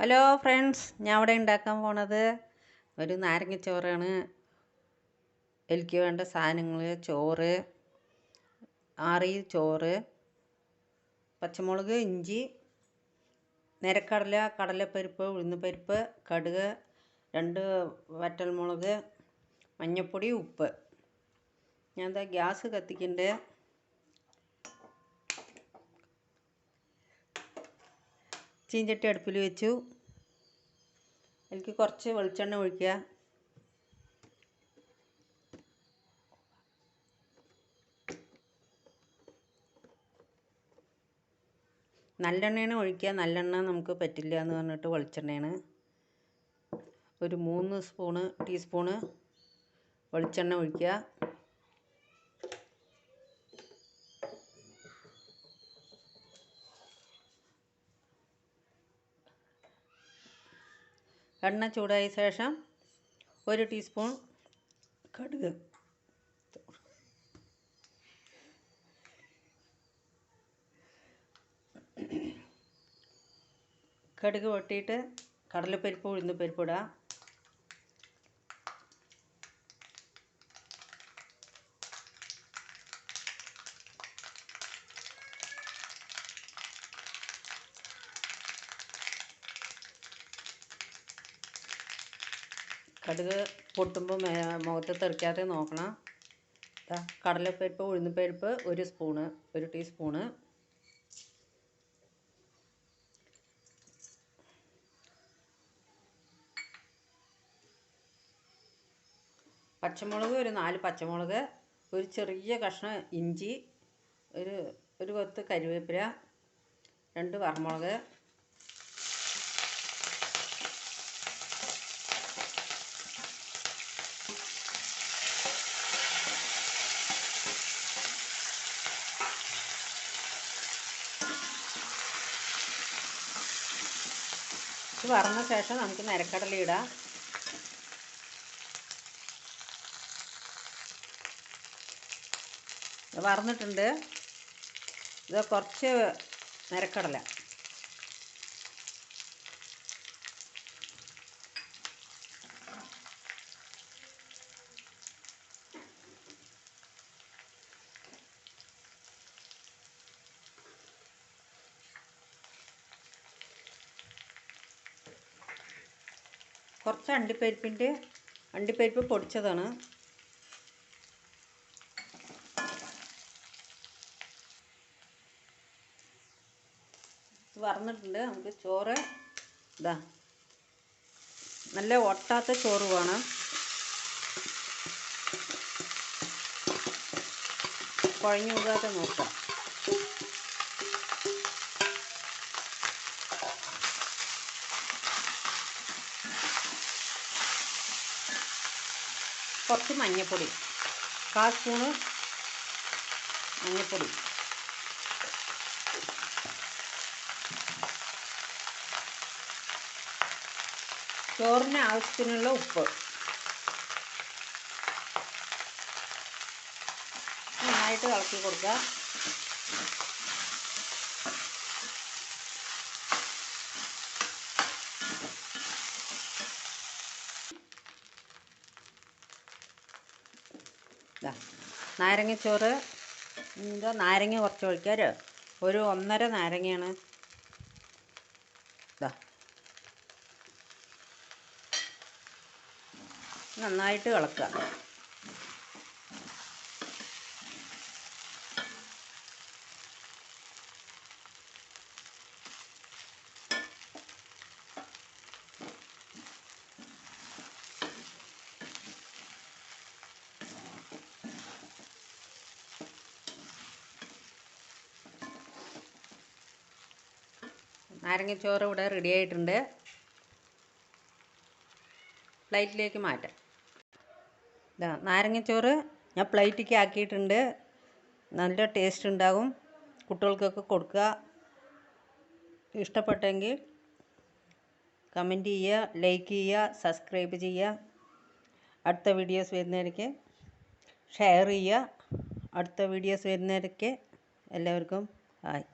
Hello friends ഞാൻ ഇവിടെ ഉണ്ടാക്കാൻ പോണത് ഒരു നാരങ്ങച്ചോറാണ്. എനിക്ക് വേണ്ട സാധനങ്ങൾ ചോറ് ആറി ചോറ് പച്ചമുളക് ഇഞ്ചി നിരക്കടല കടലപ്പരിപ്പ് ഉഴുന്നുപരിപ്പ് കടുക് രണ്ട് വറ്റൽമുളക് മഞ്ഞൾപ്പൊടി ഉപ്പ്. ഞാൻ എന്താ ഗ്യാസ് കത്തിക്കണ്ടേ. ചീഞ്ചട്ടി അടുപ്പിൽ വെച്ചു. എനിക്ക് കുറച്ച് വെളിച്ചെണ്ണ ഒഴിക്കുക. നല്ലെണ്ണയാണ് ഒഴിക്കുക. നല്ലെണ്ണ നമുക്ക് പറ്റില്ല എന്ന് പറഞ്ഞിട്ട് വെളിച്ചെണ്ണയാണ്. ഒരു മൂന്ന് സ്പൂണ് ടീസ്പൂണ് വെളിച്ചെണ്ണ ഒഴിക്കുക. എണ്ണ ചൂടായ ശേഷം ഒരു ടീസ്പൂൺ കടുക്. കടുക് പൊട്ടിയിട്ട് കടലപ്പരിപ്പ് ഉഴുന്ന് പരിപ്പ് കടുക് പൊട്ടുമ്പോൾ മുഖത്ത് തെറിക്കാതെ നോക്കണം. കടലപ്പരിപ്പ് ഉഴുന്നുപരിപ്പ് ഒരു സ്പൂണ് ഒരു ടീസ്പൂണ്. പച്ചമുളക് ഒരു നാല് പച്ചമുളക് ഒരു ചെറിയ കഷ്ണം ഇഞ്ചി ഒരു ഒരു കൊത്ത് കരിവേപ്പില രണ്ട് വറമുളക്. ഇത് വറന്ന ശേഷം നമുക്ക് നരക്കടല ഇടാം. വറന്നിട്ടുണ്ട്. ഇത് കുറച്ച് നിരക്കടല. കുറച്ച് അണ്ടിപ്പരിപ്പിന്റെ അണ്ടിപ്പരിപ്പ് പൊടിച്ചതാണ്. വറന്നിട്ടുണ്ട്. നമുക്ക് ചോറ് ഇതാ നല്ല ഒട്ടാത്ത ചോറ് വേണം. കുഴഞ്ഞു കൂടാതെ നോക്കാം. കുറച്ച് മഞ്ഞൾപ്പൊടി കാൽ സ്പൂണ് മഞ്ഞൾപ്പൊടി ചോറിന് ആവശ്യത്തിനുള്ള ഉപ്പ്. നന്നായിട്ട് ഇളക്കി കൊടുക്കുക. നാരങ്ങച്ചോറ് എന്താ നാരങ്ങ കുറച്ച് ഒഴിക്കാറ് ഒരു ഒന്നര നാരങ്ങയാണ്. ഇതാ നന്നായിട്ട് ഇളക്കുക. നാരങ്ങച്ചോറ് ഇവിടെ റെഡി ആയിട്ടുണ്ട്. പ്ലേറ്റിലേക്ക് മാറ്റാം. ഇതാ നാരങ്ങച്ചോറ് ഞാൻ പ്ലേറ്റിലേക്ക് ആക്കിയിട്ടുണ്ട്. നല്ല ടേസ്റ്റ് ഉണ്ടാകും. കുട്ടികൾക്കൊക്കെ കൊടുക്കുക. ഇഷ്ടപ്പെട്ടെങ്കിൽ കമന്റ് ചെയ്യുക ലൈക്ക് ചെയ്യുക സബ്സ്ക്രൈബ് ചെയ്യുക. അടുത്ത വീഡിയോസ് വരുന്നവർക്ക് ഷെയർ ചെയ്യുക. അടുത്ത വീഡിയോസ് വരുന്നവർക്ക് എല്ലാവർക്കും ഹായ്